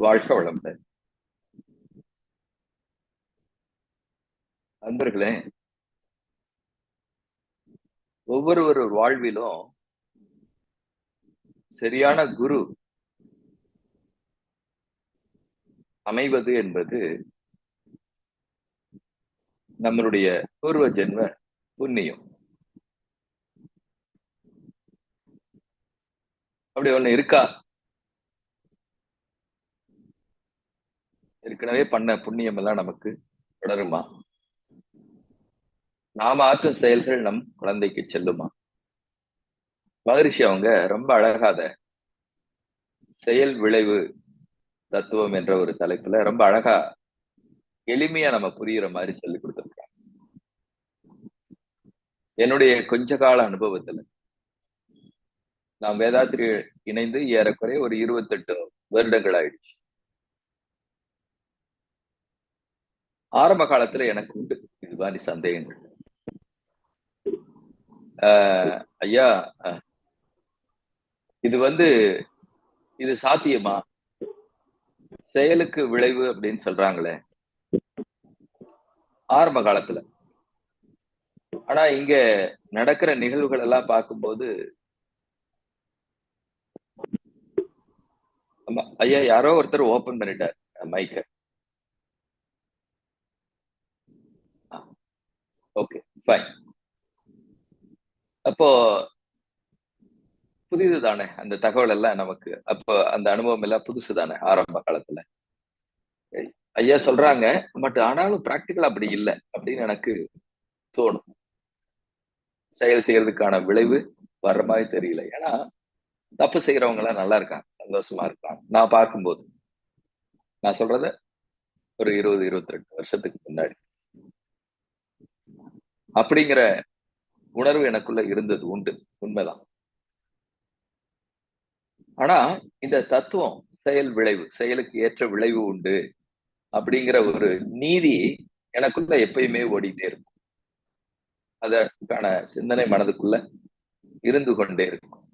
வாழ்க வளமுடன். அன்பர்களே ஒவ்வொருவர் வாழ்விலும் சரியான குரு அமைவது என்பது நம்மளுடைய பூர்வ ஜென்ம புண்ணியம். அப்படி ஒண்ணு இருக்கா? ஏற்கனவே பண்ண புண்ணியம் எல்லாம் நமக்கு தொடருமா? நாம ஆற்றும் செயல்கள் நம் குழந்தைக்கு செல்லுமா? மகரிஷி அவங்க ரொம்ப அழகாத செயல் விளைவு தத்துவம் என்ற ஒரு தலைப்புல ரொம்ப அழகா எளிமையா நம்ம புரியுற மாதிரி சொல்லி கொடுத்துருக்காங்க. என்னுடைய கொஞ்ச கால அனுபவத்துல நான் வேதாத்திரி இணைந்து ஏறக்குறைய ஒரு இருபத்தெட்டு வருடங்கள் ஆயிடுச்சு. ஆரம்ப காலத்துல எனக்கு உண்டு. இது மாதிரி சந்தேகங்கள். ஆஹ் ஐயா இது வந்து இது சாத்தியமா? செயலுக்கு விளைவு அப்படின்னு சொல்றாங்களே. ஆரம்ப காலத்துல. ஆனா இங்க நடக்கிற நிகழ்வுகள் எல்லாம் பார்க்கும்போது ஐயா யாரோ ஒருத்தர் ஓபன் பண்ணிட்டார் மைக்க ஓகே ஃபைன் அப்போ புதிது தானே அந்த தகவல் எல்லாம் நமக்கு? அப்போ அந்த அனுபவம் எல்லாம் புதுசு தானே ஆரம்ப காலத்துல? ஐயா சொல்றாங்க பட் ஆனாலும் பிராக்டிக்கல் அப்படி இல்லை அப்படின்னு எனக்கு தோணும். செயல் செய்யறதுக்கான விளைவு வர்ற மாதிரி தெரியல. ஏன்னா தப்பு செய்யறவங்க எல்லாம் நல்லா இருக்காங்க சந்தோஷமா இருக்காங்க. நான் பார்க்கும்போது நான் சொல்றத ஒரு இருபது இருபத்தி ரெண்டு வருஷத்துக்கு முன்னாடி. அப்படிங்கிற உணர்வு எனக்குள்ள இருந்தது உண்டு. உண்மைதான். ஆனா இந்த தத்துவம் செயல் விளைவு செயலுக்கு ஏற்ற விளைவு உண்டு அப்படிங்கிற ஒரு நீதி எனக்குள்ள எப்பயுமே ஓடிட்டே இருக்கும். அதற்கான சிந்தனை மனதுக்குள்ள இருந்து கொண்டே இருக்கும்.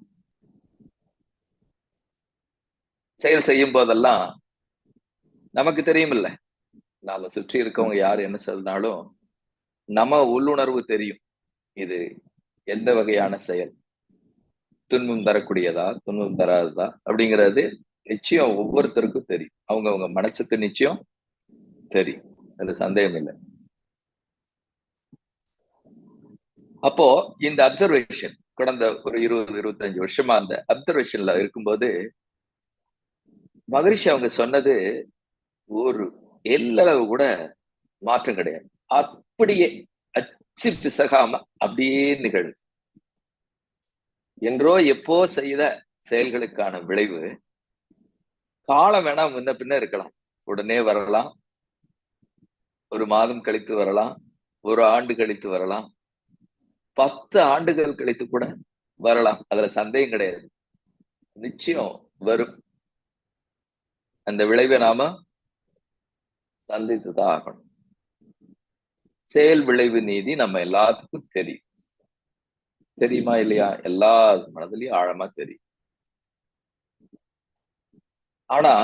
செயல் செய்யும் போதெல்லாம் நமக்கு தெரியுமில்ல. நாம சுற்றி இருக்கவங்க யாரு என்ன சொன்னாலும் நம்ம உள்ளுணர்வு தெரியும். இது எந்த வகையான செயல்? துன்பம் தரக்கூடியதா? துன்பம் தராததா? அப்படிங்கிறது நிச்சயம் ஒவ்வொருத்தருக்கும் தெரியும். அவங்க அவங்க மனசுக்கு நிச்சயம் தெரியும். அது சந்தேகம் இல்லை. அப்போ இந்த அப்சர்வேஷன் கடந்த ஒரு இருபது இருபத்தஞ்சு வருஷமா அந்த அப்சர்வேஷன்ல இருக்கும்போது மகரிஷி அவங்க சொன்னது ஒரு எல்லளவு கூட மாற்றம் கிடையாது. அப்படியே அச்சு பிசகாம அப்படியே நிகழும். என்றோ எப்போ செய்த செயல்களுக்கான விளைவு காலம் வேணா முன்ன பின்ன இருக்கலாம். உடனே வரலாம். ஒரு மாதம் கழித்து வரலாம். ஒரு ஆண்டு கழித்து வரலாம். பத்து ஆண்டுகள் கழித்து கூட வரலாம். அதுல சந்தேகம் கிடையாது. நிச்சயம் வரும். அந்த விளைவை நாம சந்தித்துதான் ஆகணும். செயல் விளைவு நீதி நம்ம எல்லாத்துக்கும் தெரியும். தெரியுமா இல்லையா? எல்லா மனதிலையும் ஆழமா தெரியும். ஆனா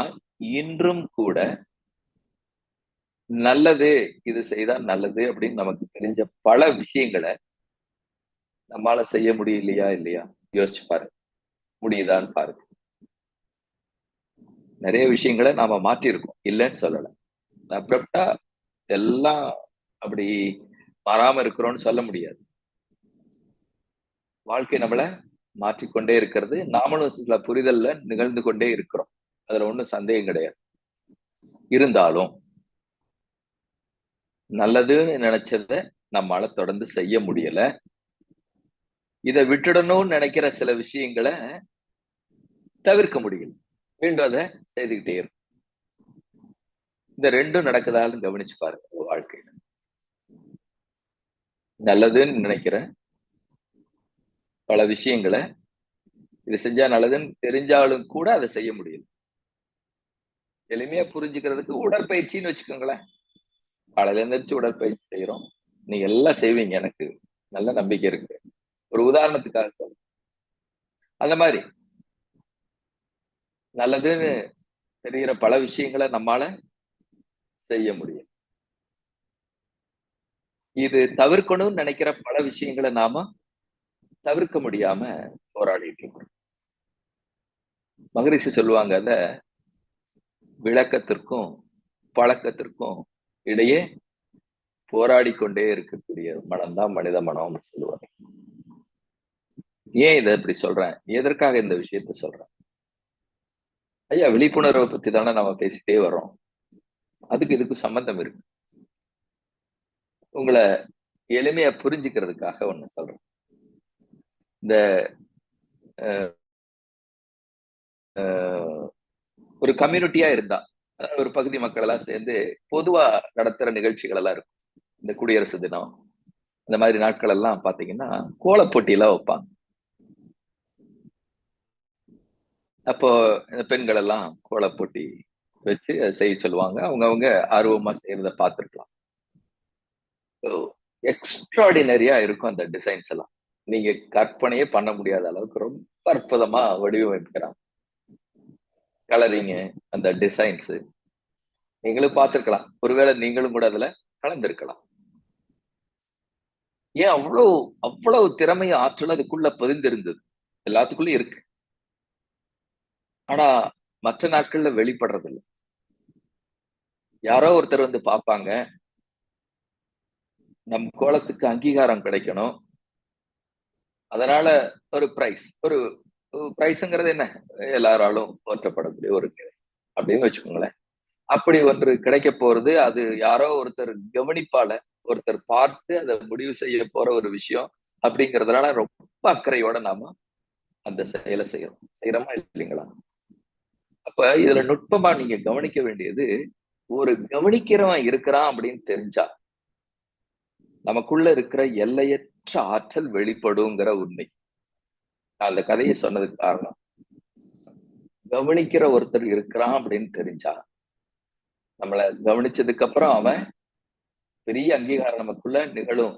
இன்றும் கூட நல்லது இது செய்தா நல்லது அப்படின்னு நமக்கு தெரிஞ்ச பல விஷயங்களை நம்மால செய்ய முடியலையா இல்லையா? யோசிச்சு பாருங்க முடியுதான்னு பாருங்க நிறைய விஷயங்களை நாம மாற்றிருக்கோம் இல்லைன்னு சொல்லலை. அப்ரப்டா எல்லாம் அப்படி மாறாம இருக்கிறோம்னு சொல்ல முடியாது. வாழ்க்கை நம்மள மாற்றிக்கொண்டே இருக்கிறது. நாமளும் சில புரிதல்ல நிகழ்ந்து கொண்டே இருக்கிறோம். அதுல ஒண்ணும் சந்தேகம் கிடையாது. இருந்தாலும் நல்லதுன்னு நினைச்சத நம்மளால தொடர்ந்து செய்ய முடியல. இதை விட்டுடணும்னு நினைக்கிற சில விஷயங்களை தவிர்க்க முடியல. மீண்டும் அதை செய்துக்கிட்டே இருக்கும் இந்த ரெண்டும் நடக்குதாலும் கவனிச்சு பாருங்க. நல்லதுன்னு நினைக்கிறேன். பல விஷயங்களை. இது செஞ்சா நல்லதுன்னு தெரிஞ்சாலும் கூட அதை செய்ய முடியல. எளிமையா புரிஞ்சுக்கிறதுக்கு உடற்பயிற்சின்னு வச்சுக்கோங்களேன். காலையில எழுந்திரிச்சு உடற்பயிற்சி செய்யறோம் நீங்க எல்லாம் செய்வீங்க எனக்கு. நல்ல நம்பிக்கை இருக்கு. ஒரு உதாரணத்துக்காக சொல்ல அந்த மாதிரி. நல்லதுன்னு தெரிகிற பல விஷயங்களை நம்மால செய்ய முடியும். இது தவிர்க்கணும்னு நினைக்கிற பல விஷயங்களை நாம தவிர்க்க முடியாம போராடிட்டு இருக்கிறோம் மகரிஷி சொல்லுவாங்க அத விளக்கத்திற்கும் பழக்கத்திற்கும் இடையே போராடி கொண்டே இருக்கக்கூடிய மனம்தான் மனித மனம் சொல்லுவாங்க. ஏன் இதை இப்படி சொல்றேன்? எதற்காக இந்த விஷயத்த சொல்றேன்? ஐயா விழிப்புணர்வை பத்தி தானே நம்ம பேசிட்டே வரோம் அதுக்கு இதுக்கு சம்பந்தம் இருக்கு. உங்களை எளிமையா புரிஞ்சுக்கிறதுக்காக ஒண்ணு சொல்றேன். இந்த ஒரு கம்யூனிட்டியா இருந்தா ஒரு பகுதி மக்கள் எல்லாம் சேர்ந்து பொதுவா நடத்துற நிகழ்ச்சிகள் எல்லாம் இருக்கும். இந்த குடியரசு தினம் இந்த மாதிரி நாட்கள் எல்லாம் பாத்தீங்கன்னா கோலப்போட்டியெல்லாம் வைப்பாங்க. அப்போ இந்த பெண்கள் எல்லாம் கோலப்போட்டி வச்சு செய்ய சொல்லுவாங்க. அவங்க அவங்க ஆர்வமா செய்யறத பார்த்துருக்கலாம். எக்ஸ்ட்ராடினரியா இருக்கும் அந்த டிசைன்ஸ் எல்லாம். நீங்க கற்பனையே பண்ண முடியாத அளவுக்கு ரொம்ப அற்புதமா வடிவமைக்கிறாங்க. கலரிங்கு அந்த டிசைன்ஸ் நீங்களும் பார்த்துருக்கலாம். ஒருவேளை நீங்களும் கூட அதுல கலந்துருக்கலாம். ஏன் அவ்வளவு அவ்வளவு திறமை ஆற்றல் அதுக்குள்ள பதிந்திருந்தது? எல்லாத்துக்குள்ளயும் இருக்கு. ஆனா மற்ற நாட்கள்ல வெளிப்படுறதில்லை. யாரோ ஒருத்தர் வந்து பார்ப்பாங்க. நம் கோலத்துக்கு அங்கீகாரம் கிடைக்கணும். அதனால ஒரு பிரைஸ் ஒரு பிரைஸ்ங்கிறது என்ன? எல்லாராலும் போற்றப்படக்கூடிய ஒரு அப்படின்னு வச்சுக்கோங்களேன். அப்படி ஒன்று கிடைக்க போறது அது யாரோ ஒருத்தர் கவனிப்பால ஒருத்தர் பார்த்து அதை முடிவு செய்ய போற ஒரு விஷயம் அப்படிங்கறதுனால ரொம்ப அக்கறையோட நாம அந்த செயலை செய்யறோம். செய்யறோமா இல்லைங்களா? அப்ப இதுல நுட்பமா நீங்க கவனிக்க வேண்டியது ஒரு கவனிக்கிறவன் இருக்கிறான் அப்படின்னு தெரிஞ்சா நமக்குள்ள இருக்கிற எல்லையற்ற ஆற்றல் வெளிப்படுங்கிற உண்மை. நான் அந்த கதையை சொன்னதுக்கு காரணம். கவனிக்கிற ஒருத்தர் இருக்கிறான் அப்படின்னு தெரிஞ்சா நம்மளை கவனிச்சதுக்கு அப்புறம் அவன் பெரிய அங்கீகாரம் நமக்குள்ள நிகழும்.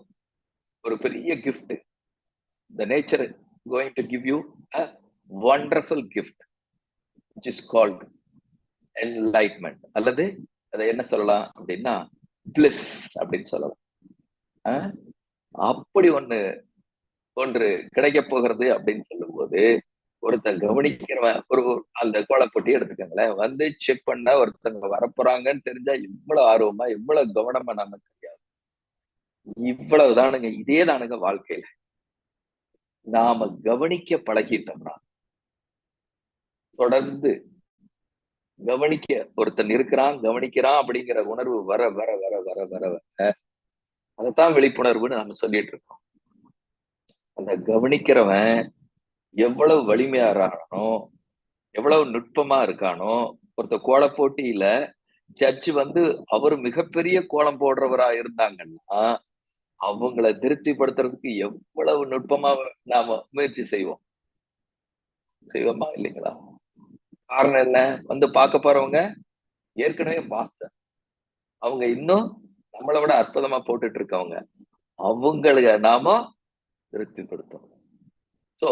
ஒரு பெரிய gift the nature going to give you a wonderful gift which is called enlightenment அல்லது அதை என்ன சொல்லலாம் அப்படின்னா பிளிஸ் அப்படின்னு சொல்லலாம். அப்படி ஒண்ணு ஒன்று கிடைக்க போகிறது அப்படின்னு சொல்லும்போது ஒருத்தன் கவனிக்கிறவன் ஒரு அந்த கோலப்பொட்டி எடுத்துக்கோங்களேன். வந்து செக் பண்ண ஒருத்தங்க வரப்போறாங்கன்னு தெரிஞ்சா இவ்வளவு ஆர்வமா இவ்வளவு கவனமா நம்ம கிடையாது இவ்வளவுதானுங்க இதே தானுங்க வாழ்க்கையில. நாம கவனிக்க பழகிட்டோம்னா தொடர்ந்து கவனிக்க ஒருத்தன் இருக்கிறான் கவனிக்கிறான் அப்படிங்கிற உணர்வு வர வர வர வர வர வர அதைத்தான் விழிப்புணர்வுன்னு நம்ம சொல்லிட்டு இருக்கோம். அந்த கவனிக்கிறவன் எவ்வளவு வலிமையா இருக்கானோ எவ்வளவு நுட்பமா இருக்கானோ ஒருத்த கோல போட்டியில ஜட்ஜு வந்து அவர் மிகப்பெரிய கோலம் போடுறவரா இருந்தாங்கன்னா அவங்கள திருப்திப்படுத்துறதுக்கு எவ்வளவு நுட்பமா நாம முயற்சி செய்வோம். செய்வோமா இல்லைங்களா? காரணம் என்ன? வந்து பார்க்க போறவங்க ஏற்கனவே மாஸ்டர் அவங்க இன்னும் நம்மளை விட அற்புதமா போட்டுட்டு இருக்கவங்க அவங்களுக்கு நாம திருப்திப்படுத்தும் சோ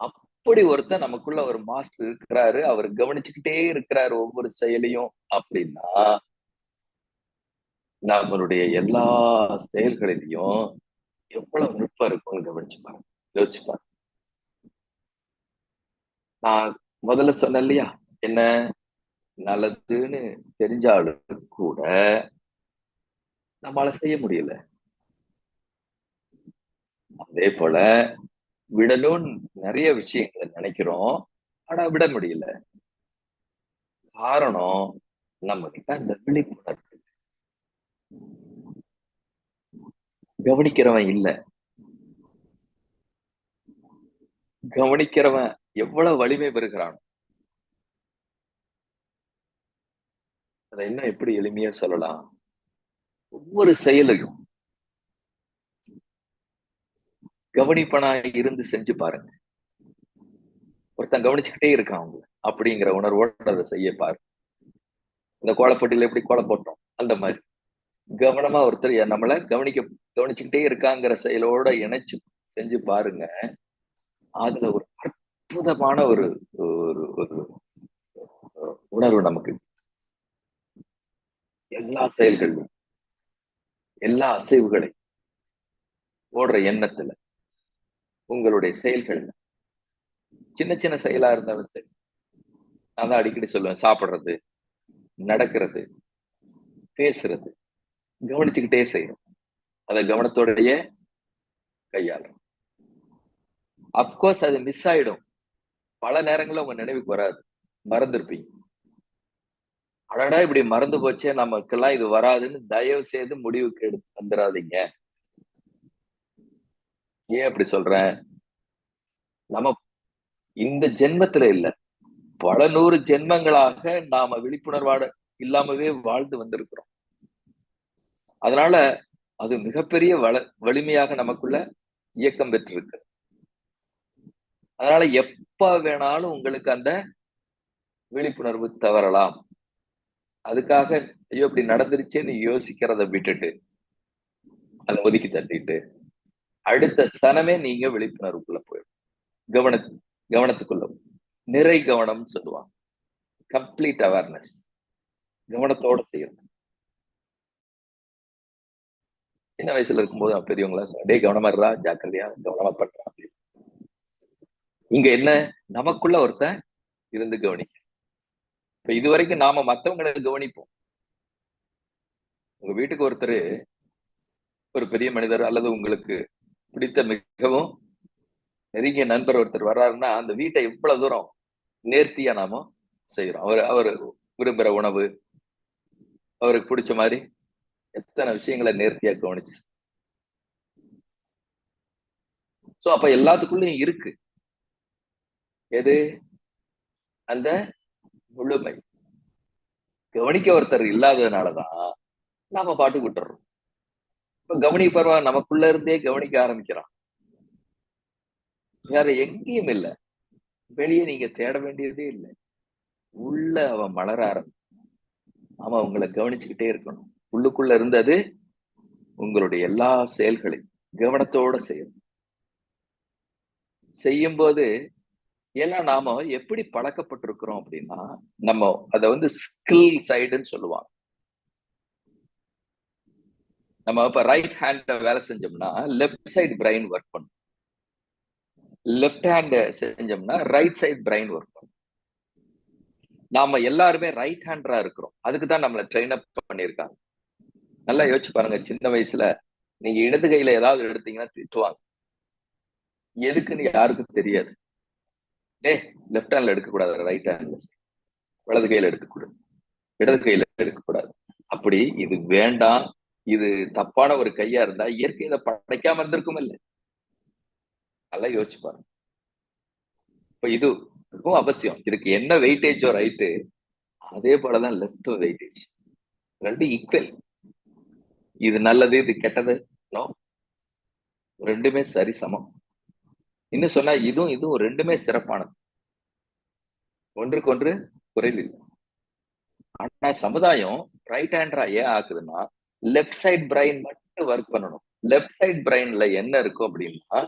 அப்படி ஒருத்தர் நமக்குள்ள ஒரு மாஸ்டர் இருக்கிறாரு அவர் கவனிச்சுக்கிட்டே இருக்கிறாரு ஒவ்வொரு செயலையும் அப்படின்னா நம்மளுடைய எல்லா செயல்களிலையும் எவ்வளவு நுட்பம் இருக்கும்னு கவனிச்சு பாருங்க. யோசிச்சு பாருங்க. நான் முதல்ல சொன்னேன் இல்லையா? என்ன? நல்லதுன்னு தெரிஞ்சாலும் கூட நம்மளால செய்ய முடியல. அதே போல விடலும் நிறைய விஷயங்களை நினைக்கிறோம் ஆனா விட முடியல. காரணம் நம்ம கிட்ட அந்த விழிப்புணர்வு கவனிக்கிறவன் இல்ல. கவனிக்கிறவன் எவ்வளவு வலிமை பெறுகிறான். அதை இன்னும் எப்படி எளிமையா சொல்லலாம்? ஒவ்வொரு செயலையும் கவனிப்பனா இருந்து செஞ்சு பாருங்க. ஒருத்தன் கவனிச்சுக்கிட்டே இருக்கான் அவங்க அப்படிங்கிற உணர்வோடு அதை செய்ய பாரு. இந்த கோலப்பட்டியில எப்படி கோலம் போட்டோம்? அந்த மாதிரி. கவனமா ஒருத்தர் நம்மளை கவனிக்க கவனிச்சுக்கிட்டே இருக்காங்கிற செயலோட இணைச்சு செஞ்சு பாருங்க. அதுல ஒரு அற்புதமான ஒரு ஒரு ஒரு உணர்வு நமக்கு. எல்லா செயல்களும் எல்லா அசைவுகளையும் ஓடுற எண்ணத்துல உங்களுடைய செயல்கள்ல சின்ன சின்ன செயலா இருந்தாலும் சரி நான் தான் அடிக்கடி சொல்லுவேன் சாப்பிடுறது நடக்கிறது பேசுறது கவனிச்சுக்கிட்டே செய்யணும். அதை கவனத்தோடயே கையாளும் அப்கோர்ஸ் அது மிஸ் ஆயிடும். பல நேரங்களும் உங்க நினைவுக்கு வராது. மறந்துருப்பீங்க. அடடா இப்படி மறந்து போச்சே நமக்கெல்லாம் இது வராதுன்னு தயவு செய்து முடிவுக்கு எடுத்து வந்துடாதீங்க ஏன் அப்படி சொல்றேன்? நம்ம இந்த ஜென்மத்துல இல்ல. பல நூறு ஜென்மங்களாக நாம விழிப்புணர்வாட இல்லாமவே வாழ்ந்து வந்திருக்கிறோம். அதனால அது மிகப்பெரிய வள வலிமையாக நமக்குள்ள இயக்கம் பெற்றிருக்கு. அதனால எப்ப வேணாலும் உங்களுக்கு அந்த விழிப்புணர்வு தவறலாம். அதுக்காக ஐயோ இப்படி நடந்துருச்சேன்னு யோசிக்கிறத விட்டுட்டு அதை ஒதுக்கி தட்டிட்டு அடுத்த சனமே நீங்க விழிப்புணர்வுக்குள்ள போயிடும். கவன கவனத்துக்குள்ள நிறை கவனம் சொல்லுவாங்க. கம்ப்ளீட் அவேர்னஸ் கவனத்தோட செய்யணும். சின்ன வயசுல இருக்கும்போது பெரியவங்களா டே கவனமா இருறா ஜாக்கிரதையா கவனமா பண்றான் அப்படின்னு இங்க என்ன? நமக்குள்ள ஒருத்தன் இருந்து கவனிக்க இப்ப இது வரைக்கும் நாம மத்தவங்களை கவனிப்போம். உங்க வீட்டுக்கு ஒருத்தர் ஒரு பெரிய மனிதர் அல்லது உங்களுக்கு பிடித்த மிகவும் நெருங்கிய நண்பர் ஒருத்தர் வர்றாருன்னா அந்த வீட்டை எவ்வளவு தூரம் நேர்த்தியா நாம செய்யறோம்? அவர் அவர் விரும்புகிற உணவு அவருக்கு பிடிச்ச மாதிரி எத்தனை விஷயங்களை நேர்த்தியா கவனிச்சு சோ அப்ப எல்லாத்துக்குள்ளயும் இருக்கு. எது? அந்த முழுமை. கவனிக்க ஒருத்தர் இல்லாததுனாலதான் நாம பாட்டு விட்டுறோம். இப்ப கவனிப்பருவா நமக்குள்ள இருந்தே கவனிக்க ஆரம்பிக்கிறான். வேற எங்கேயும் இல்லை. வெளியே நீங்க தேட வேண்டியதே இல்லை. உள்ள அவன் மலர ஆரம்பி அவன் உங்களை கவனிச்சுக்கிட்டே இருக்கணும். உள்ளுக்குள்ள இருந்தது உங்களுடைய எல்லா செயல்களையும் கவனத்தோட செய்யணும். செய்யும் போது ஏன்னா நாம எப்படி பழக்கப்பட்டிருக்கிறோம் அப்படின்னா நம்ம அதை வந்து ஸ்கில் சைடுன்னு சொல்லுவாங்க. நம்ம இப்ப ரைட் ஹேண்ட வேலை செஞ்சோம்னா லெஃப்ட் சைடு பிரைன் ஒர்க் பண்ணும். லெஃப்ட் ஹேண்ட செஞ்சோம்னா ரைட் சைடு பிரைன் ஒர்க் பண்ணும். நாம எல்லாருமே ரைட் ஹேண்டரா இருக்கிறோம். அதுக்கு தான் நம்மளை ட்ரெயின் அப் பண்ணியிருக்காங்க. நல்லா யோசிச்சு பாருங்க சின்ன வயசுல நீங்க இடது கையில ஏதாவது எடுத்தீங்கன்னா திட்டுவாங்க. எதுக்குன்னு யாருக்கும் தெரியாது. டே லெஃப்ட் ஹேண்ட்ல எடுக்கக்கூடாது ரைட் ஹேண்ட்ல வலது கையில எடுக்கக்கூடாது இடது கையில எடுக்கக்கூடாது. அப்படி இது வேண்டாம். இது தப்பான ஒரு கையா இருந்தா இயற்கை இதை படைக்காம இருந்திருக்கும் இல்லை. நல்லா யோசிச்சு பாருங்க. இப்ப இது ரொம்ப அவசியம். இதுக்கு என்ன வெயிட்டேஜோ ரைட்டு அதே போலதான் லெஃப்ட் வெயிட்டேஜ் ரெண்டு ஈக்குவல் இது நல்லது இது கெட்டது? நோ ரெண்டுமே சரி சமம். இன்னும் சொன்னா இதுவும் இதுவும் ரெண்டுமே சிறப்பானது. ஒன்றுக்கு ஒன்று குறைவில்லை ஆனா சமுதாயம் ரைட் ஹேண்டரா ஏன் ஆக்குதுன்னா லெஃப்ட் சைட் பிரைன் மட்டும் ஒர்க் பண்ணணும். லெஃப்ட் சைட் பிரைன்ல என்ன இருக்கும் அப்படின்னா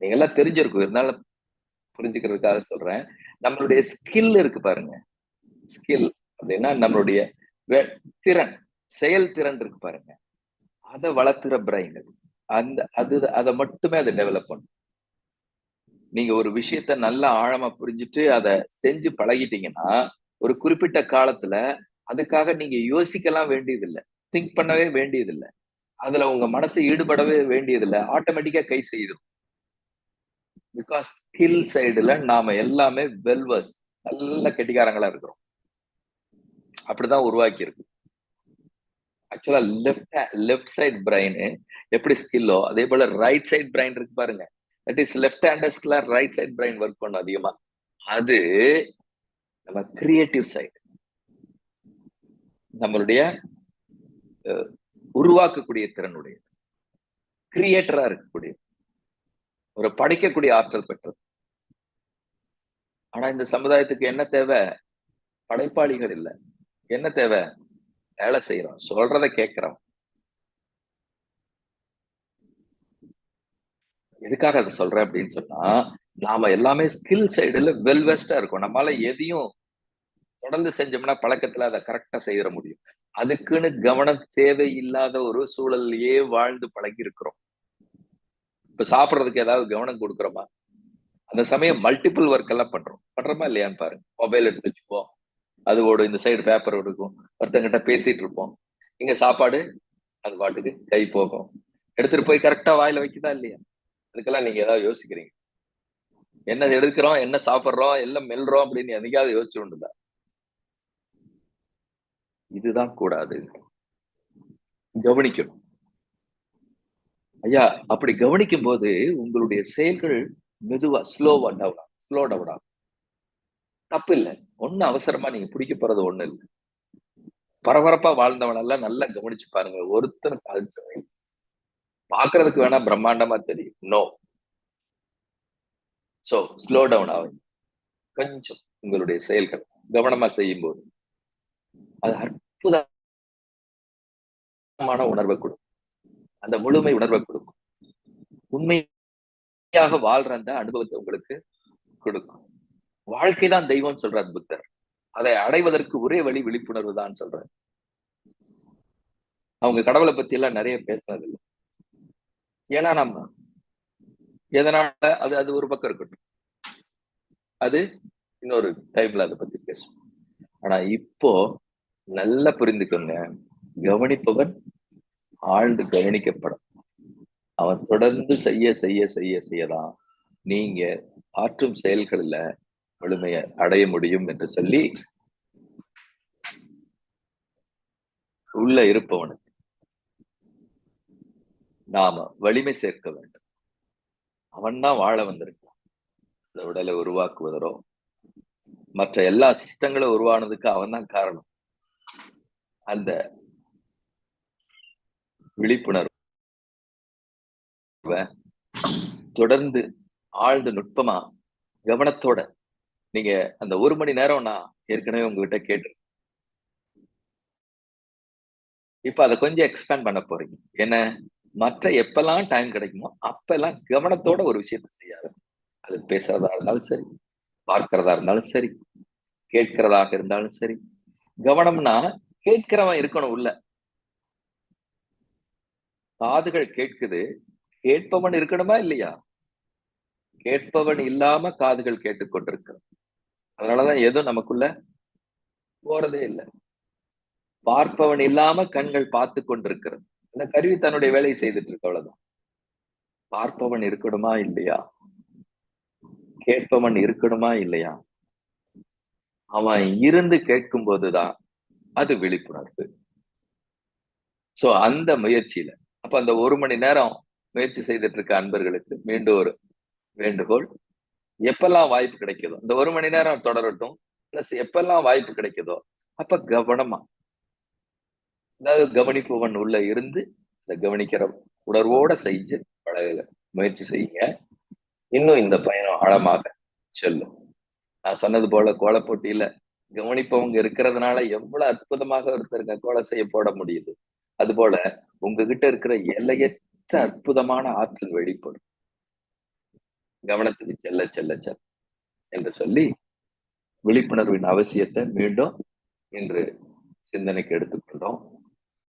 நீங்க எல்லாம் தெரிஞ்சிருக்கும். இருந்தாலும் புரிஞ்சுக்கிறதுக்காக சொல்றேன். நம்மளுடைய ஸ்கில் இருக்கு பாருங்க. ஸ்கில் அப்படின்னா நம்மளுடைய திறன் செயல்திறன் இருக்கு பாருங்க. அதை வளர்த்துற பிரைன் அது. அந்த அது அதை மட்டுமே அதை டெவலப் பண்ணும் நீங்க ஒரு விஷயத்த நல்லா ஆழமா புரிஞ்சுட்டு அதை செஞ்சு பழகிட்டீங்கன்னா ஒரு குறிப்பிட்ட காலத்துல அதுக்காக நீங்க யோசிக்கலாம் வேண்டியதில்லை. திங்க் பண்ணவே வேண்டியதில்லை. அதுல உங்க மனசு ஈடுபடவே வேண்டியதில்லை. ஆட்டோமேட்டிக்கா கை செய்தும் பிகாஸ் ஸ்கில் சைடுல நாம எல்லாமே வெல்வர்ஸ் நல்ல கெட்டிக்காரங்களா இருக்கிறோம். அப்படிதான் உருவாக்கி இருக்கு ஆக்சுவலா லெஃப்ட் லெஃப்ட் சைட் பிரெயின் எப்படி ஸ்கில்லோ அதே போல ரைட் சைட் பிரைன் இருக்கு பாருங்க. தட் இஸ் லெஃப்ட் ஹேண்டர்ஸ்க்குல ரைட் சைட் பிரைன் ஒர்க் பண்ணும் அதிகமா. அது நம்ம கிரியேட்டிவ் சைடு நம்மளுடைய உருவாக்கக்கூடிய திறனுடைய கிரியேட்டரா இருக்கக்கூடிய ஒரு படைக்கக்கூடிய ஆற்றல் பெற்றது. ஆனா இந்த சமுதாயத்துக்கு என்ன தேவை? படைப்பாளிகள் இல்லை. என்ன தேவை? வேலை செய்யறோம் சொல்றதை கேட்கிறோம். எதுக்காக அதை சொல்றேன் அப்படின்னு சொன்னா நாம எல்லாமே ஸ்கில் சைடுல வெல்வெஸ்டா இருக்கும். நம்மளால எதையும் தொடர்ந்து செஞ்சோம்னா பழக்கத்துல அதை கரெக்டா செய்ய முடியும். அதுக்குன்னு கவனம் தேவை இல்லாத ஒரு சூழல்லையே வாழ்ந்து பழகி இருக்கிறோம் இப்ப சாப்பிடுறதுக்கு ஏதாவது கவனம் கொடுக்குறோமா? அந்த சமயம் மல்டிபிள் ஒர்க் எல்லாம் பண்றோம். பண்றோமா இல்லையான்னு பாருங்க. மொபைல் எடுத்து வச்சுப்போம் அது ஓடும் இந்த சைடு பேப்பர் எடுக்கும். ஒருத்தங்கிட்ட பேசிட்டு இருப்போம். இங்க சாப்பாடு அது பாட்டுக்கு கை போகும். எடுத்துட்டு போய் கரெக்டா வாயில வைக்குதா இல்லையா? அதுக்கெல்லாம் நீங்க ஏதாவது யோசிக்கிறீங்க. என்ன எடுக்கிறோம் என்ன சாப்பிடுறோம் எல்லாம் மெல்றோம் அப்படின்னு என்னைக்காவது யோசிச்சு உண்டுதா இதுதான் கூடாது. கவனிக்கணும். ஐயா அப்படி கவனிக்கும் போது உங்களுடைய செயல்கள் மெதுவா ஸ்லோவா டவுன் ஆகும் ஸ்லோ டவுன் ஆகும் தப்பு இல்லை ஒன்னும் அவசரமா நீங்க பிடிக்க போறது ஒண்ணு இல்லை. பரபரப்பா வாழ்ந்தவனெல்லாம் நல்லா கவனிச்சு பாருங்க. ஒருத்தனை சாதிச்சவன். பாக்குறதுக்கு வேணா பிரம்மாண்டமா தெரியும். நோ சோ ஸ்லோ டவுன் ஆகும் கொஞ்சம் உங்களுடைய செயல்கள் கவனமா செய்யும் போது அது அற்புதமான உணர்வை கொடுக்கும். அந்த முழுமை உணர்வை கொடுக்கும். உண்மையாக வாழ்ற அந்த அனுபவத்தை உங்களுக்கு கொடுக்கும். வாழ்க்கை தான் தெய்வம் சொல்றார் புத்தர். அதை அடைவதற்கு ஒரே வழி விழிப்புணர்வு தான் சொல்றாரு. அவங்க கடவுளை பத்தி எல்லாம் நிறைய பேசினது இல்லை ஏன்னா நம்ம எதனால அது அது ஒரு பக்கம் இருக்கட்டும். அது இன்னொரு டைம்ல அதை பத்தி பேசும் ஆனா இப்போ நல்லா புரிந்துக்கோங்க. கவனிப்பவன் ஆழ்ந்து கவனிக்கப்படும். அவன் தொடர்ந்து செய்ய செய்ய செய்ய செய்யதான் நீங்க ஆற்றும் செயல்களில் முழுமையை அடைய முடியும் என்று சொல்லி உள்ள இருப்பவனுக்கு நாம வலிமை சேர்க்க வேண்டும். அவன் தான் வாழ வந்திருக்கான். இந்த உடலை உருவாக்குவதோ மற்ற எல்லா சிஸ்டங்களும் உருவானதுக்கு அவன் தான் காரணம். அந்த விழிப்புணர்வு தொடர்ந்து ஆழ்ந்த நுட்பமா கவனத்தோட நீங்க அந்த ஒரு மணி நேரம் நான் ஏற்கனவே உங்ககிட்ட கேட்டு இப்ப அதை கொஞ்சம் எக்ஸ்பேண்ட் பண்ண போறீங்க. என்ன? மற்ற எப்பெல்லாம் டைம் கிடைக்குமோ அப்பெல்லாம் கவனத்தோட ஒரு விஷயத்த செய்யாது அது பேசுறதா இருந்தாலும் சரி பார்க்கிறதா இருந்தாலும் சரி கேட்கிறதாக இருந்தாலும் சரி. கவனம்னா கேட்கிறவன் இருக்கணும் உள்ள. காதுகள் கேட்குது கேட்பவன் இருக்கணுமா இல்லையா? கேட்பவன் இல்லாம காதுகள் கேட்டுக்கொண்டிருக்கிறது. அதனாலதான் எதுவும் நமக்குள்ள போறதே இல்லை. பார்ப்பவன் இல்லாம கண்கள் பார்த்து கொண்டிருக்கிறது அந்த கருவி தன்னுடைய வேலையை செய்துட்டு இருக்கு அவ்வளவுதான். பார்ப்பவன் இருக்கணுமா இல்லையா? கேட்பவன் இருக்கணுமா இல்லையா? அவன் இருந்து கேட்கும் போதுதான் அது விழிப்புணர்வு சோ அந்த முயற்சியில அப்ப அந்த ஒரு மணி நேரம் முயற்சி செய்துட்டு இருக்க அன்பர்களுக்கு மீண்டும் ஒரு வேண்டுகோள். எப்பெல்லாம் வாய்ப்பு கிடைக்குதோ இந்த ஒரு மணி நேரம் தொடரட்டும் பிளஸ் எப்பெல்லாம் வாய்ப்பு கிடைக்குதோ அப்ப கவனமா அதாவது கவனிப்பவன் உள்ள இருந்து இந்த கவனிக்கிற உணர்வோட செஞ்சு பழக முயற்சி செய்யுங்க. இன்னும் இந்த பயணம் ஆழமாக செல்லும். நான் சொன்னது போல கோல போட்டியில கவனிப்பவங்க இருக்கிறதுனால எவ்வளவு அற்புதமாக ஒருத்தருங்க கோல செய்ய போட முடியுது. அது போல உங்ககிட்ட இருக்கிற எல்லையற்ற அற்புதமான ஆற்றல் வெளிப்படும். கவனத்துக்கு செல்ல செல்ல செல்ல என்று சொல்லி விழிப்புணர்வின் அவசியத்தை மீண்டும் இன்று சிந்தனைக்கு எடுத்துக்கொண்டோம்.